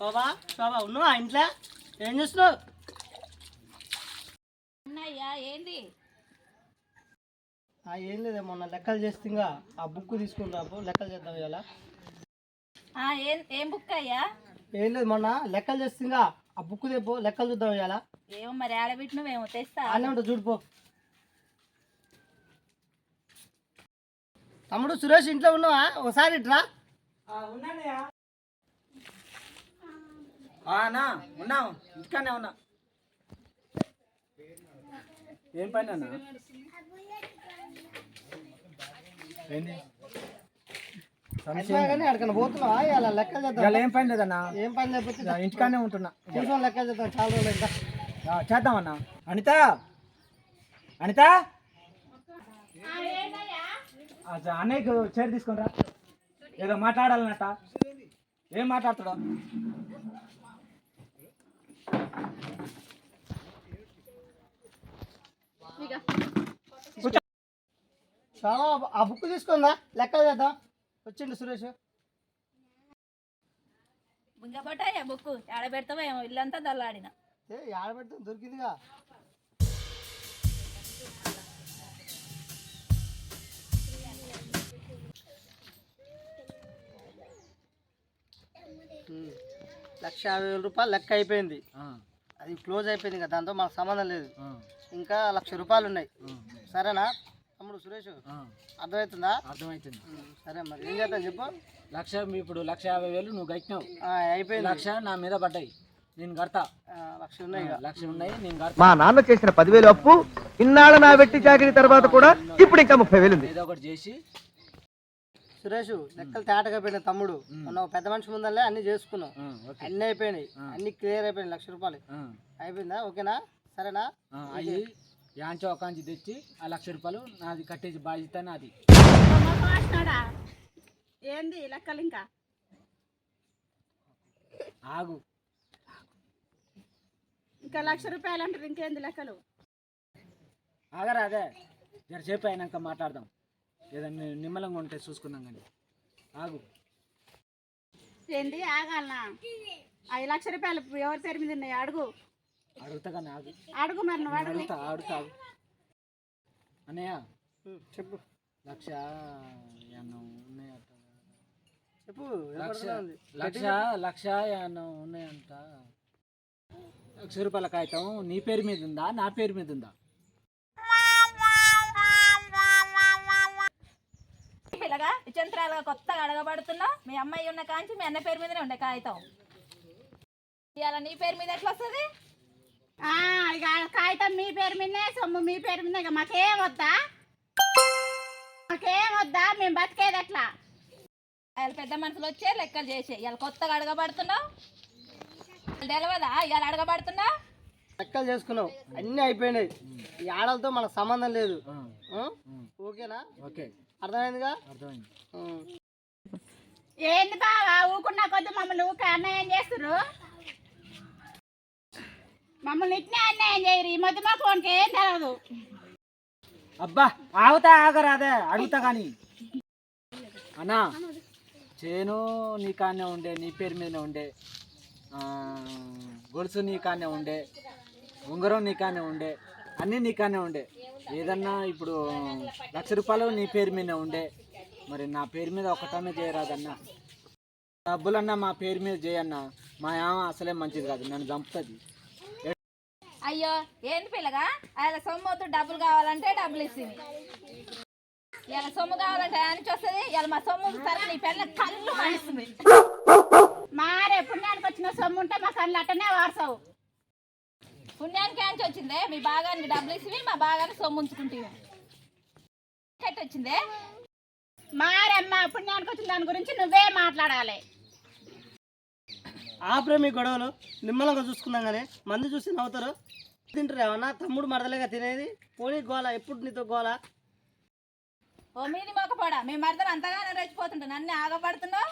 శోభా శోభా ఉన్నావా ఇంట్లో. ఏం చేస్తున్నావు? అన్నయ్యా ఏంది? ఏం లేదే మొన్న లెక్కలు చేస్తుందిగా ఆ బుక్ తీసుకుని రాబో లెక్కలు చేద్దాం ఆ, ఏం ఏం బుక్ అయ్యా? ఏం లేదు మొన్న లెక్కలు చేస్తుందిగా ఆ బుక్ తెపో లెక్కలు చూద్దాం ఇలా ఏమో మరి ఆడబెట్టినవేమో తెస్తా. అన్నీ ఉంటా చూడిపో తమ్ముడు సురేష్ ఇంట్లో ఉన్నావా? ఒకసారి ఇట్రా అన్నా ఉన్నావు. ఇంటికానే ఉన్నా. ఏం పని అన్న? ఏంది? కానీ అక్కడికి పోతున్నావా? ఇలా లెక్కలు ఇవాళ చేద్దాం ఏం పని లేదన్నా? ఏం పని లేకపోతే ఇంటికానే ఉంటున్నా. కూర్చొని లెక్కలు చేద్దాం చాలా రోజులు ఇంకా చేద్దామన్నా. అనిత? అనిత? అన్నయ్యకు చైర్ తీసుకునిరా ఏదో మాట్లాడాలన్నట ఏం మాట్లాడతాడు చాలా ఆ బుక్ తీసుకుందా? లెక్కలు చేద్దాం. వచ్చిండు సురేష్? ఇంకా పట్టాయా బుక్ ఆడబెడతావేమో ఇల్లంతా దల్లాడిన ఏ ఆడబెడతాం దొరికిందిగా. ఉమ్. లక్ష యాభై వేల రూపాయలు లెక్క అయిపోయింది. అది క్లోజ్ అయిపోయింది కదా దాంతో మాకు సంబంధం లేదు. ఇంకా లక్ష రూపాయలు ఉన్నాయి. సరేనా? సురేష్? అర్థమవుతుందా అర్థమవుతుంది సరే మరి ఏం చేద్దాం చెప్పు. లక్ష ఇప్పుడు లక్ష యాభై వేలు నువ్వు గట్టినావు. ఆ, అయిపోయింది. లక్ష నా మీద పడ్డాయి. నేను కడతా. లక్ష ఉన్నాయి ఇక. లక్ష ఉన్నాయి నేను కడతా. మా నాన్న చేసిన పదివేలు అప్పు ఇన్నాళ్ళ నా వెట్టి చాకిరి తర్వాత కూడా ఇప్పుడు ఇంకా ముప్పై వేలు ఉంది. ఏదో ఒకటి చేసి. సురేష్ లెక్కలు తేటగా పోయిన తమ్ముడు. మొన్న పెద్ద మనిషి ముందల్లే అన్ని చేసుకున్నాం అన్ని అయిపోయినాయి. అన్ని క్లియర్ అయిపోయినాయి లక్ష రూపాయలు. అయిపోయిందా? ఓకేనా? సరేనా? ఆ, అయ్యి. యాంచో ఒకాంచి తెచ్చి ఆ లక్ష రూపాయలు నాది కట్టేసి బాధ్యత నాది. ఏంది లెక్కలు ఇంకా? ఆగు. ఇంకా లక్ష రూపాయలు అంటారు ఇంకేంది లెక్కలు? ఆగరా అదే. జరసేపు అయినాక మాట్లాడదాం. ఏదన్నా నిమ్మలంగా ఉంటే చూసుకుందాం కానీ. ఆగు. ఏంది ఆగాలనా? ఐదు లక్ష రూపాయలు ఎవరి పేరు మీద ఉన్నాయి? అడుగు. అడుగుతా ఆగు అడుగు మరి నువ్వు అడుగు. అడుగుతా అడుగుతా. అన్నయ్య చెప్పు. లక్ష ఉన్నాయట. చెప్పు లక్ష. లక్ష ఉన్నాయంట. లక్ష రూపాయల కాగితం నీ పేరు మీద ఉందా నా పేరు మీద ఉందా? పిల్లగా విచంత్రాలుగా కొత్తగా అడగబడుతున్నా మీ అమ్మాయి ఉన్న కాంచి మీ అన్న పేరు మీదనే ఉండే కాగితం. ఇవాళ నీ పేరు మీద ఎట్లా వస్తుంది? కాగితం మీ పేరు మీదనే సొమ్ము మీ పేరు మీద ఇక మాకేం వద్దా? మాకేం వద్దా? మేము బతికేది ఎట్లా? ఇవాళ పెద్ద మనుషులు వచ్చే లెక్కలు చేసే. ఇవాళ కొత్తగా అడగబడుతున్నావు? తెలియదా ఇవాళ అడగబడుతున్నా లెక్కలు చేసుకున్నావు. అన్ని అయిపోయినాయి. ఈ ఆడలతో మనకు సంబంధం లేదు. ఓకేనా? ఓకే. అర్థమైందిగా? అర్థమైంది. ఏంది బావా? ఊకున్నా కొద్ది మమ్మల్ని ఊకే అన్యాయం చేస్తురు మమ్మల్ని ఇట్నే అన్యాయం చేయరు. ఈ మధ్య మా ఫోన్కి ఏం తెలవదు. అబ్బా ఆగుతా ఆగరాదే అడుగుతా కానీ అన్నా చేను నీ కానే ఉండే నీ పేరు మీదనే ఉండే. గొలుసు నీ కానే ఉండే ఉంగరం నీ కానే ఉండే అన్నీ నీ కానే ఉండే. ఏదన్నా ఇప్పుడు లక్ష రూపాయలు నీ పేరు మీదనే ఉండే. మరి నా పేరు మీద ఒకటనే చేయరాదన్నా. డబ్బులన్నా మా పేరు మీద చేయన్నా మా ఆమె అసలే మంచిది కాదు నన్ను చంపుతుంది. అయ్యో ఏంటి పిల్లగా? ఆయన సొమ్ము వద్దు డబ్బులు కావాలంటే డబ్బులు ఇస్తుంది ఇలా సొమ్ము కావాలంటే ఆయన వస్తుంది ఇలా మా సొమ్ము సరే నీ పెళ్ళ కళ్ళు మాయిస్తుంది మారే పుణ్యానికి వచ్చిన సొమ్ము ఉంటే మా కళ్ళు అట్టనే వాడసావు పుణ్యానికి ఆయన వచ్చిందే? మీ బాగానికి డబ్బులు ఇస్తుంది మా బాగానికి సొమ్ము ఉంచుకుంటుంది ఎట్ట వచ్చిందే? మారమ్మ పుణ్యానికి వచ్చిన దాని గురించి నువ్వే మాట్లాడాలి. ఆపరే మీ గొడవలు. నిమ్మలంగా చూసుకుందాం కానీ మంది చూసి నవ్వుతారు. తింటారు ఏమన్నా? తమ్ముడు మరదలేగా తినేది? పోనీ గోల ఎప్పుడు నీతో గోల? ఓ మీది మొక్కపోడా మేము మరదలు అంతగానే రెచ్చిపోతుంటాం అన్ని ఆగపడుతున్నావు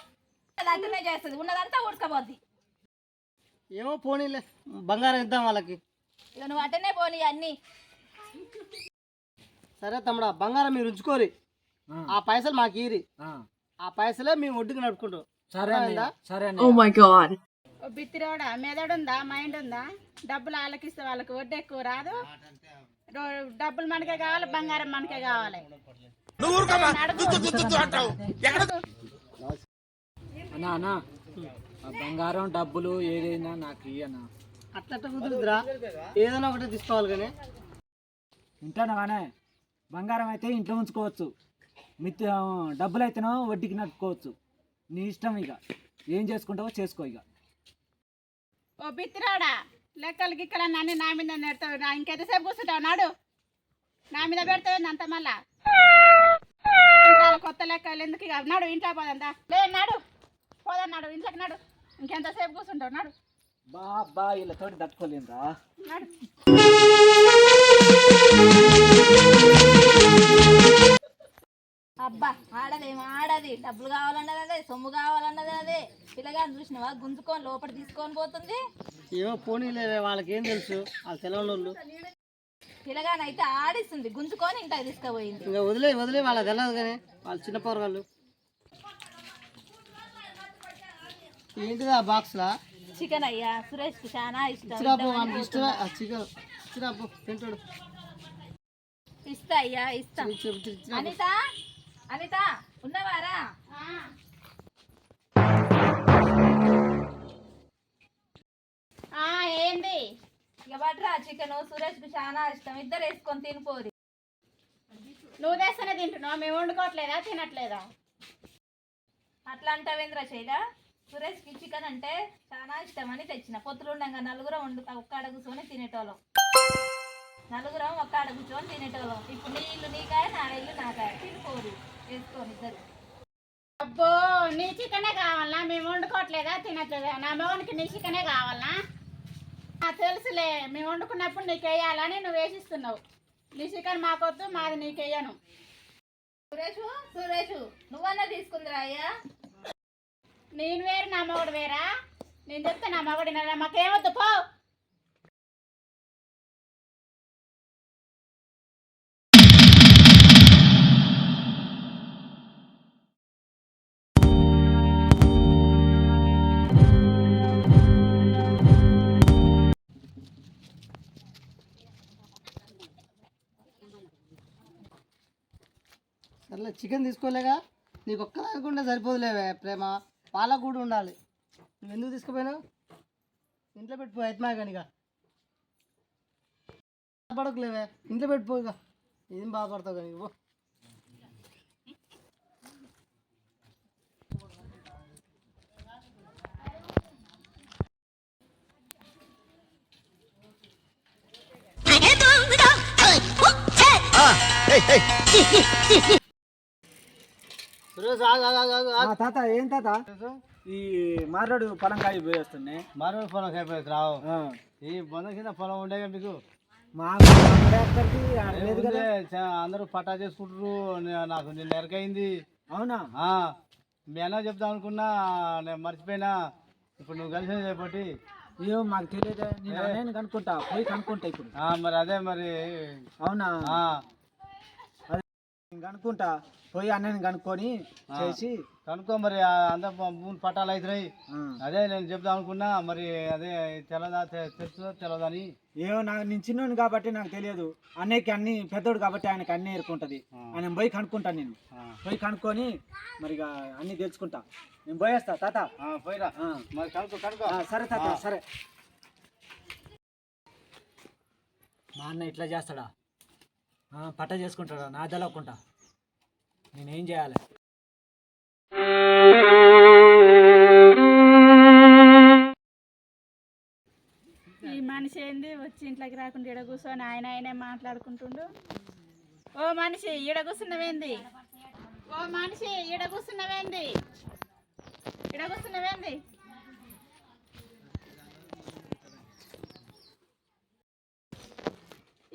అట్లనే చేస్తుంది. ఉన్నదంతా ఉడకపోద్ది ఏమో పోనీలే. బంగారం ఇద్దాం వాళ్ళకి. ఇక నువ్వు అటనే పోనీ అన్ని. సరే తమ్ముడు బంగారం మీరు ఉంచుకోరి. ఆ, పైసలు మాకు ఈరి ఆ. ఆ పైసలే మేము ఒడ్డుకు నడుపుకుంటాం. సరే అన్నయ్య? సరే అన్నయ్య. ఓ బిత్తిరోడా మెదడు ఉందా మైండ్ ఉందా డబ్బులు వాళ్ళకిస్తే వాళ్ళకి వడ్డీ ఎక్కువ రాదు. డబ్బులు మనకే కావాలి బంగారం మనకే కావాలి. అన్నా అన్నా. ఆ బంగారం డబ్బులు ఏదైనా నాకు ఇయ్యి అన్న. అట్లా కుదురుతురా ఏదైనా ఒకటి తీసుకోవాలి కానీ. ఇంట్లోనే కానీ బంగారం అయితే ఇంట్లో ఉంచుకోవచ్చు. మిత్ డబ్బులు అయితేనో వడ్డీకి నడుపుకోవచ్చు. నీ ఇష్టం ఇక. ఏం చేసుకుంటావో చేసుకో ఇక. ఓ బిత్తిరోడా లెక్కలు గిక్కలు అన్ని నా మీద నెడతావు నా ఇంకెంతసేపు కూర్చుంటావు? నాడు. నా మీద పెడతావు అంత మళ్ళా? కొత్త లెక్కలు ఎందుకు ఇక? నాడు ఇంట్లో పోదంతా లే నాడు. పోదన్నాడు ఇంట్లోకి నాడు. ఇంకెంతసేపు కూర్చుంటావు? నాడు. బా బా వీళ్ళతోటి తట్టుకోలేనురా నాడు. అబ్బా ఆడదేమో ఆడది. డబ్బులు కావాలన్నది అదే సొమ్ము కావాలన్నది అదే పిల్లగాని చూసినవా? గుంజుకొని లోపల తీసుకొని పోతుంది. ఏమో పోనీలే వాళ్ళకి ఏం తెలుసు? వాళ్ళు వాళ్ళు పిల్లగాని అయితే ఆడిస్తుంది గుంజుకొని ఇంటికి తీసుకుపోయింది. ఇంకా వదిలే వదిలే వాళ్ళకి తెలియదు కానీ వాళ్ళు చిన్న పోరగాళ్ళు. ఏంటిది ఆ బాక్స్లా? చికెన్ అయ్యా సురేష్కి చాలా ఇష్టం. ఇచ్చిరాపు వాళ్ళకి ఇష్టమే? ఆ చికెన్ ఇచ్చిరాపు తింటాడు. ఇస్తా అయ్యా ఇస్తా. అనిత! అనిత ఉన్నవారా? ఏంది? ఇక బట్రా చికెన్ సురేష్కి చాలా ఇష్టం. ఇద్దరు వేసుకొని తినిపోరి. నువ్వు తెస్తేనే తింటున్నావు? మేము వండుకోవట్లేదా? తినట్లేదా? అట్లా అంటావేంద్ర శైల సురేష్కి చికెన్ అంటే చాలా ఇష్టం అని తెచ్చిన. పొత్తులుండగా నలుగురం వండు ఒక్క కూర్చొని తినేటోళ్ళం. నలుగురం ఒక్క కూర్చొని తినేటోళ్ళం. ఇప్పుడు నీ ఇల్లు నీకాయ నా ఇల్లు నాకాయ? ఇద్దరు అబ్బో నీ చికెనే కావాలనా మేము వండుకోవట్లేదా? తినట్లేదా? నా మగనికి నీ చికెనే కావాలనా తెలుసులే మేము వండుకున్నప్పుడు నీకు వేయాలని నువ్వు వేసిస్తున్నావు. నీ చికెన్ మాకొద్దు మాది నీకు వేయను సురేషు సురేషు నువ్వన్నా తీసుకుందిరా అయ్యా? నేను వేరు నా మగడు వేరా? నేను చెప్తే నా మగడు? మాకేమొద్దు పో. సర్లే చికెన్ తీసుకోలేగా? నీకు ఒక్కదానికి ఉంటే సరిపోదులేవే ప్రేమ. వాళ్ళకు కూడా ఉండాలి. నువ్వు ఎందుకు తీసుకుపోయినావు? ఇంట్లో పెట్టిపో అయితే కనుక బాధపడకులేవే ఇంట్లో పెట్టిపో ఇక ఏం బాధపడతావు కానీ పో సురేష్ ఆగు ఆగు ఆగు ఆగు ఆ, ఆగు తాత ఏం తాత? ఈ మారోడు పొలంకాయ పోయేస్తుంది. మరో పొలం అయిపోయింది రావు. ఈ బొంద కింద పొలం ఉండేగా మీకు? అందరూ పట్టా చేసుకుంటారు నాకు నిన్న ఎరకైంది అవునా? మీ అన్న చెప్తాం అనుకున్నా నేను మర్చిపోయినా. ఇప్పుడు నువ్వు కలిసి చెప్పటి ఏమో మాకు తెలియదు. నేను కనుక్కుంటా. పోయి కనుక్కుంటా ఇప్పుడు. మరి అదే మరి. అవునా? కనుక్కుంటా. పోయి అన్నని కనుక్కొని చేసి కనుక్కో మరి ఆ అందరు మూడు పట్టాలు అవుతున్నాయి. అదే నేను చెప్దాం అనుకున్నా మరి అదే తెలదా తె- తెలుస్తుందో తెలియదని ఏమో నాకు నేను చిన్నోని కాబట్టి నాకు తెలియదు. అన్నయ్యకి అన్ని పెద్దోడు కాబట్టి ఆయనకి అన్నీ ఎరుకుంటది ఆయన పోయి కనుక్కుంటా నేను. పోయి కనుక్కొని మరి ఇక అన్ని తెలుసుకుంటా. నేను పోయేస్తా తాత. ఆ, పోయిరా. మరి కనుక్కో కనుక్కో. ఆ, సరే తాత సరే. మా అన్న ఇట్లా చేస్తాడా? పట్ట చేసుకుంటాడు. నా తెలవకుండా నేనేం చేయాలి? ఈ మనిషి ఏంది? వచ్చి ఇంట్లోకి రాకుండా ఈడ కూర్చొని ఆయన ఆయనే మాట్లాడుకుంటుండు. ఓ మనిషి ఈడ కూర్చున్నవేంది ఓ మనిషి ఈడ కూర్చున్నవేంది ఈడ కూర్చున్నవేంది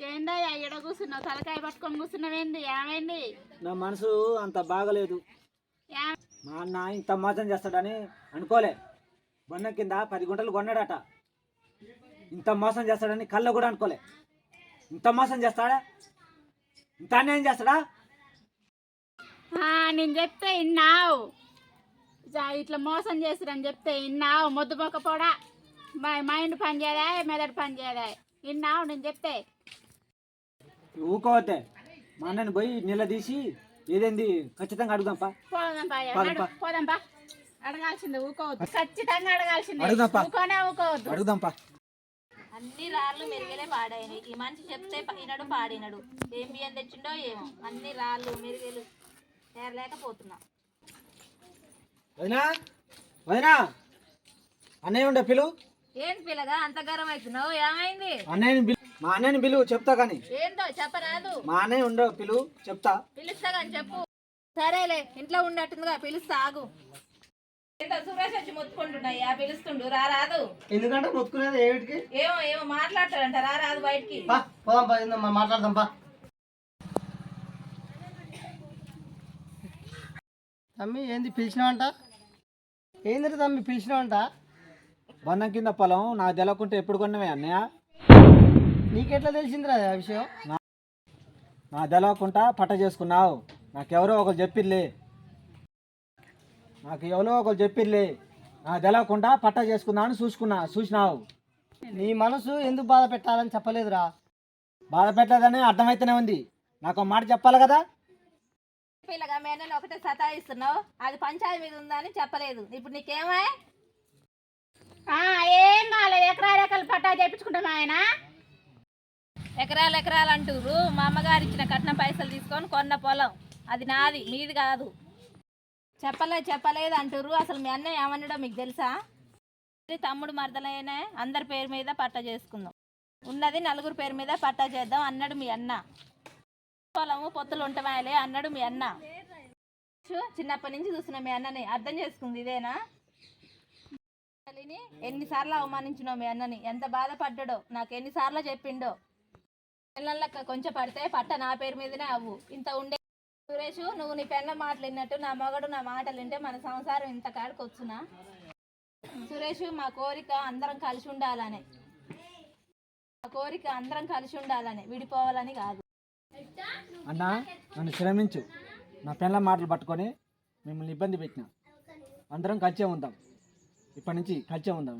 ఏందయ్యా ఈడ కూర్చున్నావు? తలకాయ పట్టుకొని కూర్చున్నవేంది ఏమైంది? నా మనసు అంత బాగలేదు. ఏ- మా అన్న ఇంత మోసం చేస్తాడని అనుకోలే. బొన్న కింద పది గుంటలు కొన్నాడట. ఇంత మోసం చేస్తాడని కళ్ళ కూడా అనుకోలే. ఇంత మోసం చేస్తాడా? ఇంత అన్యాయం చేస్తాడా? ఆ, నేను చెప్తే విన్నావు. జా- ఇట్లా మోసం చేసిరని చెప్తే విన్నావు. మొద్దు పోకపోడా మా మైండ్ పని చేయదా మెదడు పని చేయదా విన్నావు? నేను చెప్తే. ఊకోవద్దే మా అన్నని పోయి నిలదీసి ఏదేంది? ఖచ్చితంగా అడుగుదాంపా. పోదాంపా. పోదాంపా. అడగాల్సింది ఊకోవద్దు. ఖచ్చితంగా అడగాల్సింది. అడుగుదాంపా. ఊకోనే ఊకోవద్దు. అడుగుదాంపా. అన్ని రాళ్ళు మెరుగలే పాడాయినాయి ఈ మనిషి చెప్తే ఈనడు పాడినడు. ఏం బియ్యం తెచ్చిండో ఏమో. అన్ని రాళ్ళు మెరుగలు తేరలేకపోతున్నా వదినా? వదినా అన్నయ్య ఉండే పిలు? ఏంటి పిల్లగా అంత గరం అవుతున్నావు ఏమైంది? అన్నయ్యని పిలు మా అన్నయ్యని పిలువు చెప్తా కానీ. ఏందో చెప్పరాదు. మా అన్నయ్య ఉండవు పిలువు చెప్తా. పిలుస్తా కానీ చెప్పు. సరేలే ఇంట్లో ఉండట్టుందిగా పిలుస్తా ఆగు. ఏంటో సురేష్ వచ్చి మొత్తుకుంటున్నాయ్యా పిలుస్తుండు రా రాదు ఎందుకంటే మొత్తుకునేది ఏమిటికి? ఏమో ఏమో మాట్లాడతాడంట రా రాదు బయటికి. పా పోదాం పా ఏందమ్మా, మాట్లాడదాం పా. తమ్మి ఏంది పిలిచినావంట? ఏంది తమ్మి పిలిచినావంట? బంధం కింద పొలం నాకు తెలవకుంటే ఎప్పుడు కొన్నవే అన్నయ్య? నీకెట్లా తెలిసిందిరా ఆ విషయం? నా తెలవకుండా పట్ట చేసుకున్నావు. నాకెవరో ఒకరు చెప్పిర్లే. నాకు ఎవరో ఒకరు చెప్పిర్లే. నా తెలవకుండా పట్ట చేసుకున్నా అని చూసుకున్నా చూసినావు. నీ మనసు ఎందుకు బాధ పెట్టాలని చెప్పలేదురా? బాధ పెట్టలేదని అర్థమైతేనే ఉంది. నాకు ఒక మాట చెప్పాలి కదా? పిల్లగా మేనని ఒకటే సతాయిస్తున్నావు. అది పంచాయతీ మీద ఉందని చెప్పలేదు. ఇప్పుడు నీకేమై? ఆ, ఏం కాలేదు. ఎకరాలు ఎకరాలు పట్టా చేయించుకుంటాం ఆయన. ఎకరాలు ఎకరాలు అంటూరు మా అమ్మగారు ఇచ్చిన కట్నం పైసలు తీసుకొని కొన్న పొలం. అది నాది మీది కాదు. చెప్పలేదు చెప్పలేదు అంటారు అసలు మీ అన్నయ్య ఏమన్నాడో మీకు తెలుసా? తమ్ముడు మరదలైనా అందరి పేరు మీద పట్ట చేసుకుందాం. ఉన్నది నలుగురు పేరు మీద పట్టా చేద్దాం అన్నాడు మీ అన్న. పొలము పొత్తులు ఉంటామాయలే అన్నాడు మీ అన్న. చూ, చిన్నప్పటి నుంచి చూస్తున్నా మీ అన్నని అర్థం చేసుకుంది ఇదేనా? ఎన్నిసార్లు అవమానించినావు మీ అన్నని? ఎంత బాధపడ్డాడో నాకు ఎన్నిసార్లు చెప్పిండో? పిల్లలక్క కొంచెం పడితే పట్ట నా పేరు మీదనే అవ్వు. ఇంత ఉండే సురేష్ నువ్వు నీ పెన్న మాటలు విన్నట్టు నా మగడు నా మాటలు వింటే మన సంసారం ఇంత కాడికి వచ్చునా సురేష్ మా కోరిక అందరం కలిసి ఉండాలని. మా కోరిక అందరం కలిసి ఉండాలని. విడిపోవాలని కాదు. అన్న నన్ను శ్రమించు నా పెళ్ళ మాటలు పట్టుకొని మిమ్మల్ని ఇబ్బంది పెట్టిన. అందరం కలిసే ఉందాం. ఇప్పటి నుంచి కలిసే ఉందాం.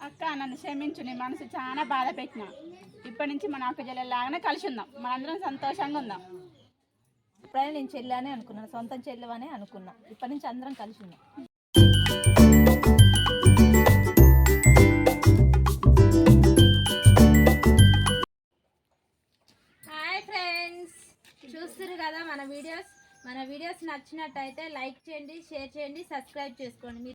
అక్క నన్ను క్షమించు. నీ మనసు చాలా బాధ పెట్టిన. ఇప్పటి నుంచి మన అక్క చెల్లెలాగానే కలిసి ఉందాం మనందరం సంతోషంగా ఉందాం. ఇప్పుడైనా నేను చెల్లి అని అనుకున్నాను. సొంతం చెల్లెవని అనుకున్నా. ఇప్పటి నుంచి అందరం కలిసి ఫ్రెండ్స్. చూస్తున్నారు కదా మన వీడియోస్? మన వీడియోస్ నచ్చినట్టయితే లైక్ చేయండి షేర్ చేయండి సబ్స్క్రైబ్ చేసుకోండి. మీరు